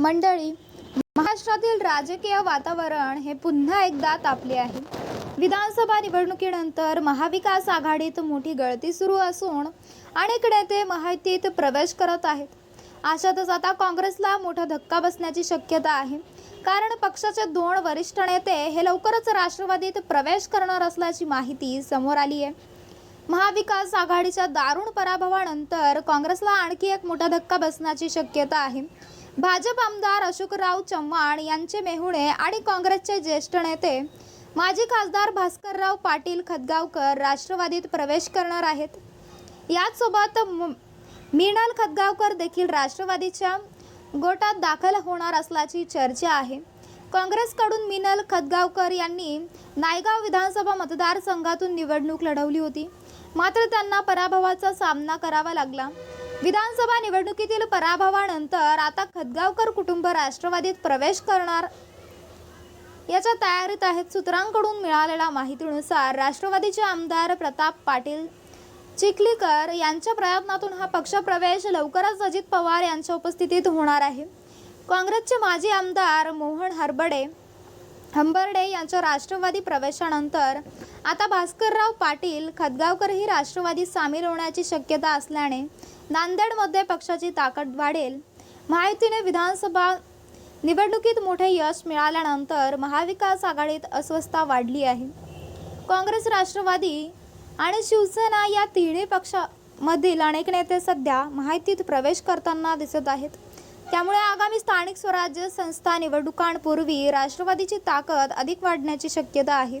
मंडळी महाराष्ट्रातील राजकीय वातावरण हे पुन्हा एकदा तापले आहे. विधानसभा निवडणुकीनंतर महाविकास आघाडीत मोठी गळती सुरू असून अनेक नेते महायुतीत प्रवेश करत आहेत. अशातच आता काँग्रेसला मोठा धक्का बसण्याची शक्यता आहे. कारण पक्षाचे दोन वरिष्ठ नेते हे लवकरच राष्ट्रवादीत प्रवेश करणार असल्याची माहिती समोर आली आहे. महाविकास आघाडीच्या दारुण पराभवानंतर काँग्रेसला आणखी एक मोठा धक्का बसण्याची शक्यता आहे. भाजप आमदार अशोकराव चव्हाण यांचे मेहुणे आणि काँग्रेसचे ज्येष्ठ नेते माजी खासदार भास्करराव पाटील खदगावकर राष्ट्रवादीत प्रवेश करणार आहेत. याचसोबत म- मीनाल खदगावकर देखील राष्ट्रवादीच्या गोटात दाखल होणार असल्याची चर्चा आहे. काँग्रेसकडून मिनल खदगावकर यांनी नायगाव विधानसभा मतदारसंघातून निवडणूक लढवली होती. मात्र त्यांना पराभवाचा सामना करावा लागला. विधानसभा निवडणुकीतील पराभवानंतर आता खदगावकर कुटुंब राष्ट्रवादीत प्रवेश करणार. याच्या तयारीत आहेत सूत्रांकडून मिळालेल्या माहितीनुसार राष्ट्रवादीचे आमदार प्रताप पाटील चिखलीकर यांच्या प्रयत्नातून हा पक्षप्रवेश लवकरच अजित पवार यांच्या उपस्थितीत होणार आहे. काँग्रेसचे माजी आमदार मोहन हरबडे हंबर्डे यांच्या राष्ट्रवादी प्रवेशानंतर आता भास्करराव पाटील खदगावकर ही राष्ट्रवादीत सामील होण्याची शक्यता असल्याने नांदेडमध्ये पक्षाची ताकद वाढेल. महायुतीने विधानसभा निवडणुकीत मोठे यश मिळाल्यानंतर महाविकास आघाडीत अस्वस्थता वाढली आहे. काँग्रेस राष्ट्रवादी आणि शिवसेना या तिन्ही पक्षामधील अनेक नेते सध्या माहितीत प्रवेश करताना दिसत आहेत. त्यामुळे आगामी स्थानिक स्वराज्य संस्था निवडणुकांपूर्वी राष्ट्रवादीची ताकद अधिक वाढण्याची शक्यता आहे.